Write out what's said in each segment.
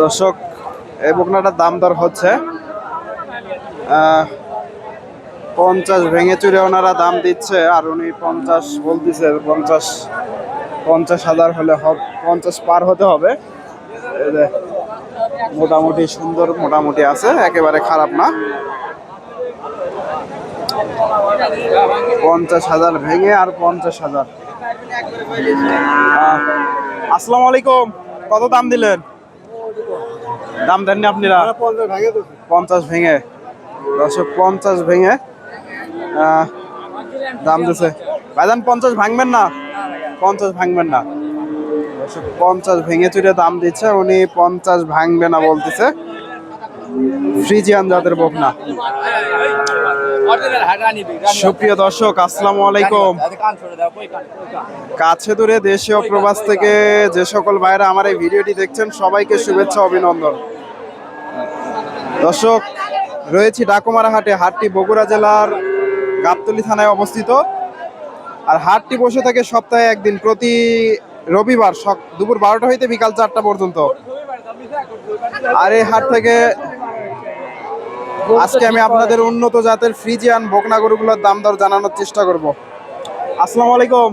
দর্শক, এই বকনাটার দাম দর হচ্ছে পঞ্চাশ ভেঙে চুরে ওনারা দাম দিচ্ছে, আর উনি পঞ্চাশ বলতেছে, পঞ্চাশ পঞ্চাশ হাজার হলে পঞ্চাশ পার হতে হবে। মোটামুটি সুন্দর মোটামুটি আছে, একেবারে খারাপ না। পঞ্চাশ হাজার ভেঙে আর পঞ্চাশ হাজার। আসসালামু আলাইকুম। কত দাম দিলেন? দাম দেননি আপনারা? পঞ্চাশ ভেঙে দশক পঞ্চাশ ভেঙে। দাম দিছে। ভাইজান পঞ্চাশ ভাঙবেন না? পঞ্চাশ ভাঙবেন না। পঞ্চাশ ভেঙে চুরে দাম দিচ্ছে। উনি পঞ্চাশ ভাঙবে না বলতেছে। ফ্রিজিয়ান জাতের বকনা। সুপ্রিয় দর্শক আসসালামু আলাইকুম। কাছে দূরে দেশীয় প্রবাস থেকে যে সকল ভাইরা আমার এই ভিডিওটি দেখছেন সবাইকে শুভেচ্ছা অভিনন্দন। দর্শক রয়েছি ডাকুমারা হাটে হাটটি বগুড়া জেলার গাবতলী থানায় অবস্থিত। আর হাটটি বসে থাকে সপ্তাহে একদিন প্রতি রবিবার দুপুর বারোটা হইতে বিকাল চারটা পর্যন্ত। আর এই হাট থেকে আজকে আমি আপনাদের উন্নত জাতের ফ্রিজিয়ান বকনা গরুগুলোর দাম দর জানানোর চেষ্টা করব। আসসালামু আলাইকুম।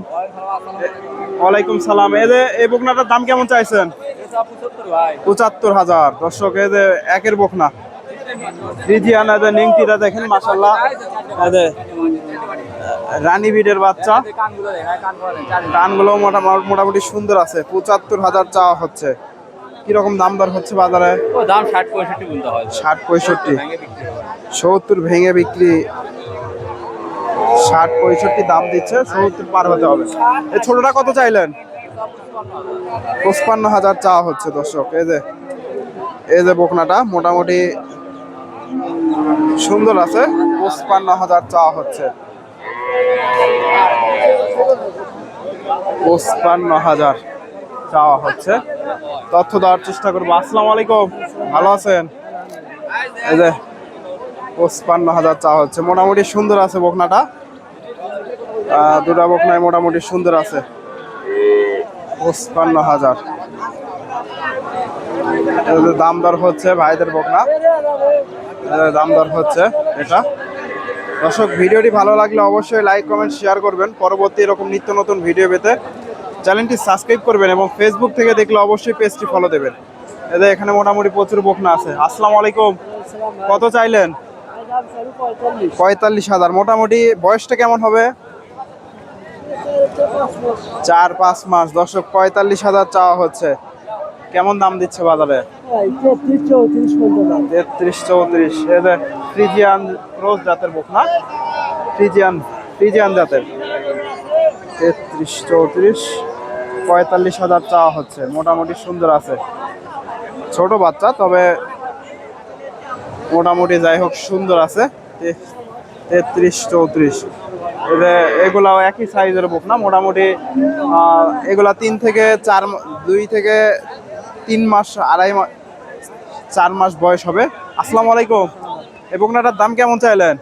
ওয়ালাইকুম সালাম। এই যে এই বকনাটার দাম কেমন চাইছেন? পঁচাত্তর হাজার। দর্শক, এই যে একের বকনা ফ্রিজিয়ান দেখেন মাসাল্লাহ রানী বাচ্চা। মোটামুটি সুন্দর আছে। পঁচাত্তর হাজার চাওয়া হচ্ছে। কীরকম দাম দর হচ্ছে বাজারে? দাম ষাট পঁয়ষট্টি বলতে হয়। ষাট পঁয়ষট্টি। সত্তর ভেঙে বিক্রি। ষাট পঁয়ষট্টি দাম দিচ্ছে সত্তর পার হতে হবে। এই ছোটটা কত চাইলেন? পঁচপান্ন হাজার চাওয়া হচ্ছে দর্শক। এই যে এই যে বকনাটা মোটামুটি সুন্দর আছে পঁচপান্ন হাজার চাওয়া হচ্ছে। পঁচপান্ন হাজার। চাওয়া হচ্ছে। তথ্য দেওয়ার চেষ্টা করব। আসসালামু আলাইকুম। ভালো আছেন? এই যে পঁচপান্ন হাজার চাওয়া হচ্ছে। মোটামুটি সুন্দর আছে বকনাটা। দুটা বকনায় মোটামুটি সুন্দর আছে। পঁচপান্ন হাজার। দাম দর হচ্ছে ভাইদের বকনা। দাম দর হচ্ছে এটা। দর্শক, ভিডিওটি ভালো লাগলে অবশ্যই লাইক কমেন্ট শেয়ার করবেন। পরবর্তী এরকম নিত্য নতুন ভিডিও পেতে চ্যানেলটি সাবস্ক্রাইব করবেন এবং ফেসবুক থেকে দেখলে অবশ্যই পেজটি ফলো দেবেন। এদের এখানে মোটামুটি প্রচুর বকনা আছে। আসসালামু আলাইকুম। কত চাইলেন? পঁয়তাল্লিশ হাজার। মোটামুটি বয়সটা কেমন হবে? চার পাঁচ মাস। দর্শক, পঁয়তাল্লিশ হাজার চাওয়া হচ্ছে। কেমন দাম দিচ্ছে বাজারে? তেত্রিশ চৌত্রিশ। এদের ফ্রিজিয়ান রোজ জাতের বুক না ফ্রিজিয়ান ফ্রিজিয়ান জাতের। তেত্রিশ চৌত্রিশ পঁয়তাল্লিশ হাজার চাওয়া হচ্ছে। মোটামুটি সুন্দর আছে। ছোট বাচ্চা তবে মোটামুটি যাই হোক সুন্দর আছে। তেত্রিশ চৌত্রিশ। এগুলাও একই সাইজের বুক না মোটামুটি এগুলা তিন থেকে চার দুই থেকে তিন মাস আড়াই মাস চার মাস বয়স হবে। আসসালামু আলাইকুম। এই বকনাটার দাম কেমন চাইলেন?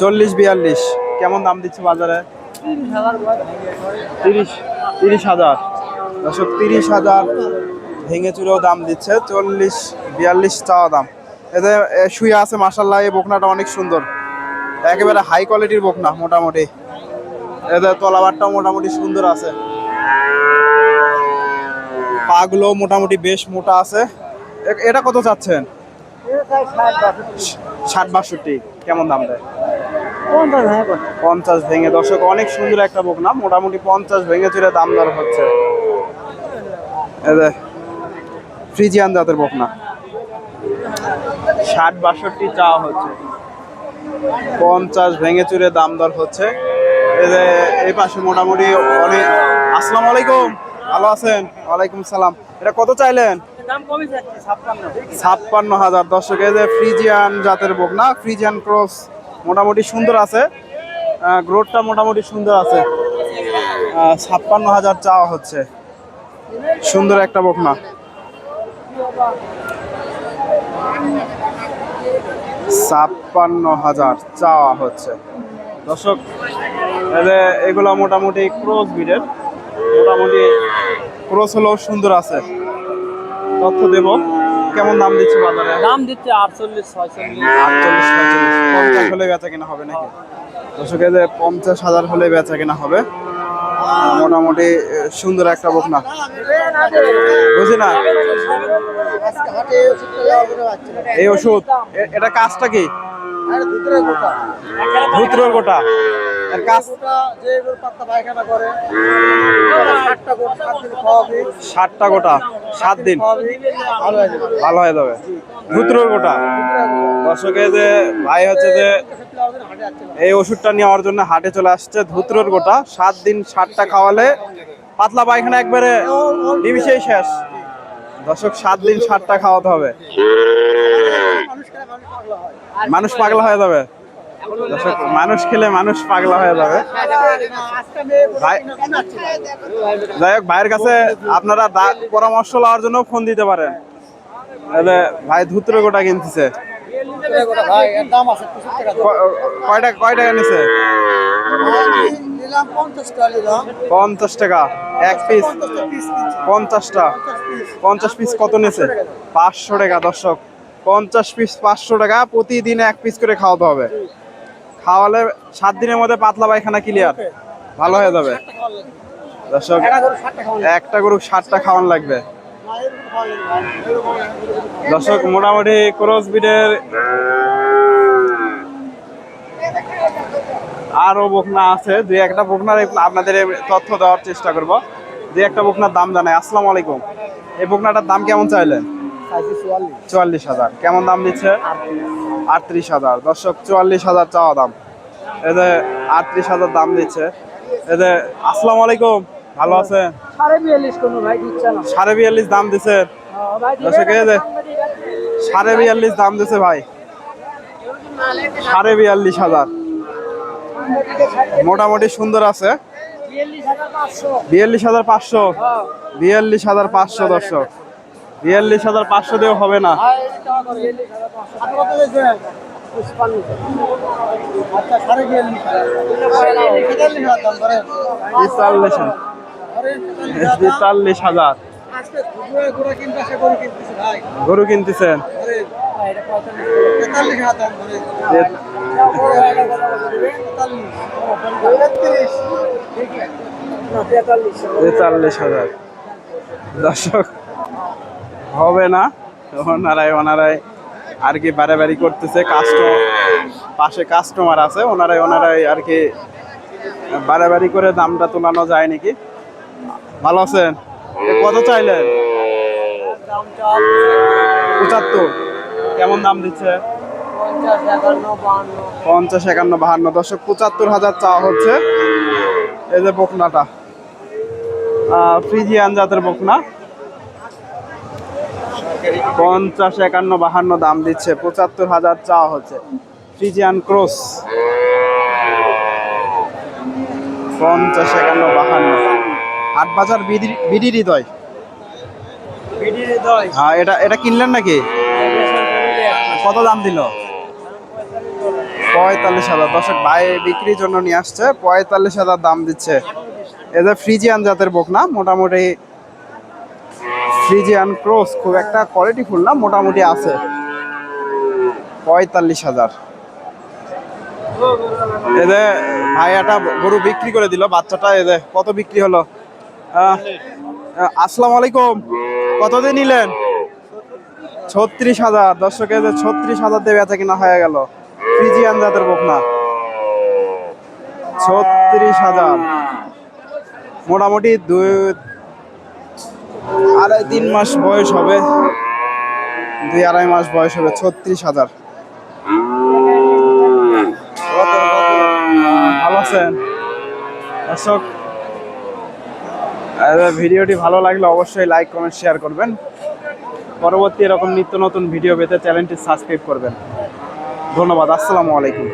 চল্লিশ বিয়াল্লিশ। কেমন দাম দিচ্ছে বাজারে? তিরিশ তিরিশ হাজার। দর্শক, তিরিশ হাজার ভেঙে চুরেও দাম দিচ্ছে, চল্লিশ, বিয়াল্লিশ চাওয়া দাম। এতে শুয়ে আছে মাসাল্লাহ এই বকনাটা অনেক সুন্দর। একেবারে হাই কোয়ালিটির বকনা, মোটামুটি। এদের তলাবারটাও মোটামুটি সুন্দর আছে। পাগুলো মোটামুটি বেশ মোটা আছে। এটা কত চাচ্ছেন? ষাট, বাষট্টি। কেমন দাম দেয়? পঞ্চাশ ভেঙে দর্শক অনেক সুন্দর একটা বুক না? মোটামুটি পঞ্চাশ ভেঙে চুরে দাম দর হচ্ছে। ফ্রিজিয়ান জাতের বুক না? ষাট বাষট্টি চাওয়া হচ্ছে। পঞ্চাশ ভেঙে চুরে দাম দর হচ্ছে। এই পাশে মোটামুটি অনেক আসসালামু আলাইকুম। ভালো আছেন? ওয়ালাইকুম সালাম। এটা কত চাইলেন? ছাপ্পান্ন হাজার। দর্শক এই যে ফ্রিজিয়ান জাতের বুক না? ফ্রিজিয়ান ক্রস মোটামুটি সুন্দর আছে। গ্রোথটা মোটামুটি সুন্দর আছে। ছাপ্পান্ন হাজার চাওয়া হচ্ছে। সুন্দর একটা বুক না ছাপ্পান্ন হাজার চাওয়া হচ্ছে। দর্শক যে এগুলো মোটামুটি ক্রস বিডের মোটামুটি ক্রস হলেও সুন্দর আছে। তথ্য দেব। কেমন দাম দিচ্ছে বাজারে? দাম দিচ্ছে আটচল্লিশ ছয়চল্লিশ। আটচল্লিশ পঁয়তাল্লিশ পঞ্চাশ হলে বেচা কেনা হবে নাকি? দর্শক যে পঞ্চাশ হাজার হলে বেচা কেনা হবে। মোটামুটি সুন্দর একটা বকনা। বুঝি না? এই ওষুধ এটা কাজটা কি? গোটা। এর কাজ ষাটটা গোটা সাত দিন ভালো হয়ে যাবে। গোটা। দর্শকে যে ভাই হচ্ছে যে এই ওষুধটা নেওয়ার জন্য হাটে চলে আসছে ধুত্রর গোটা। সাত দিন সাতটা খাওয়ালে পাতলা পায়খানা একবারে নিমিশেই শেষ। দর্শক সাত দিন সাতটা খাওয়াতে হবে। মানুষ পাগলা হয়ে যাবে। দর্শক মানুষ খেলে মানুষ পাগলা হয়ে যাবে। যাই হোক ভাইয়ের কাছে আপনারা পরামর্শ লওয়ার জন্য ফোন দিতে পারেন। ভাই ধুত্র গোটা কিনতেছে। ক- কয় টাকা কয় টাকা নিছে? পঞ্চাশ টাকা। এক পিস পঞ্চাশটা। পঞ্চাশ পিস কত নিছে? পাঁচশো টাকা দর্শক। পঞ্চাশ পিস পাঁচশো টাকা প্রতিদিন এক পিস করে খাওয়াতে হবে। খাওয়ালে সাত দিনের মধ্যে পাতলা পায়খানা ক্লিয়ার ভালো হয়ে যাবে। দর্শক একটা গরু ষাটটা খাওয়ান লাগবে। দর্শক মোটামুটি ক্রস বিডের আরও বকনা আছে। দুই একটা বকনার আপনাদের তথ্য দেওয়ার চেষ্টা করব। দুই একটা বকনার দাম জানাই। আসসালামু আলাইকুম। এই বকনাটার দাম কেমন চাইলেন? চুয়াল্লিশ। হাজার। কেমন দাম দিচ্ছে? আটত্রিশ হাজার। দর্শক চুয়াল্লিশ হাজার চাওয়া দাম। এতে আটত্রিশ হাজার দাম দিচ্ছে। এতে আসসালামু আলাইকুম। ভালো আছে সাড়ে বিয়াল্লিশ দিচ্ছে দাম দিছে হ্যাঁ, দর্শক এই যে সাড়ে বিয়াল্লিশ দাম দিছে ভাই। সাড়ে বিয়াল্লিশ হাজার। মোটামুটি সুন্দর আছে। বিয়াল্লিশ হাজার পাঁচশো। বিয়াল্লিশ হাজার পাঁচশো। হ্যাঁ। বিয়াল্লিশ হাজার পাঁচশো দর্শক। বিয়াল্লিশ হাজার পাঁচশো দিয়েও হবে না। তেতাল্লিশ হাজার গরু কিনতেছেন? তেতাল্লিশ হাজার। দর্শক হবে না। ওনারাই ওনারাই আর কি বাড়াবাড়ি করতেছে। কাস্টমার পাশে কাস্টমার আছে, ওনারাই ওনারাই আর কি বাড়াবাড়ি করে দামটা তোলানো যায় নাকি? ভালো আছেন? কত চাইলেন? পঁচাত্তর। কেমন দাম দিচ্ছে? পঞ্চাশ, একান্ন, বাহান্ন। দশক পঁচাত্তর হাজার চাওয়া হচ্ছে। এই যে বকনাটা। ফ্রিজিয়ান জাতের বকনা। পঞ্চাশ একান্ন বাহান্ন দাম দিচ্ছে পঁচাত্তর হাজার চাওয়া হচ্ছে। ফ্রিজিয়ান ক্রস পঞ্চাশ একান্ন বাহান্ন। হাট বাজার বিডি বিডি হৃদয়। হ্যাঁ এটা এটা কিনলেন নাকি? কত দাম দিল? পঁয়তাল্লিশ হাজার। দর্শক ভাই বিক্রির জন্য নিয়ে আসছে পঁয়তাল্লিশ হাজার দাম দিচ্ছে। এদের ফ্রিজিয়ান জাতের বোক না মোটামুটি ফ্রিজিয়ান ক্রস খুব একটা কোয়ালিটি ফুল না, মোটামুটি আছে। পঁয়তাল্লিশ হাজার। এদের ভাইয়াটা গরু বিক্রি করে দিল, বাচ্চাটা এদের কত বিক্রি হলো? আসসালামু আলাইকুম। কত দিয়ে নিলেন? ছত্রিশ হাজার। দর্শকে যে ছত্রিশ হাজার দিয়ে বেচা কিনা হয়ে গেল। ফ্রিজিয়ান জাতের বকনা। ছত্রিশ হাজার। মোটামুটি দুই আড়াই তিন মাস বয়স হবে। দুই আড়াই মাস বয়স হবে ছত্রিশ হাজার। ভালো আছেন? দর্শক ভিডিওটি ভালো লাগলে অবশ্যই লাইক, কমেন্ট, শেয়ার করবেন। পরবর্তী এরকম নিত্য নতুন ভিডিও পেতে চ্যানেলটি সাবস্ক্রাইব করবেন। ধন্যবাদ, আসসালামু আলাইকুম।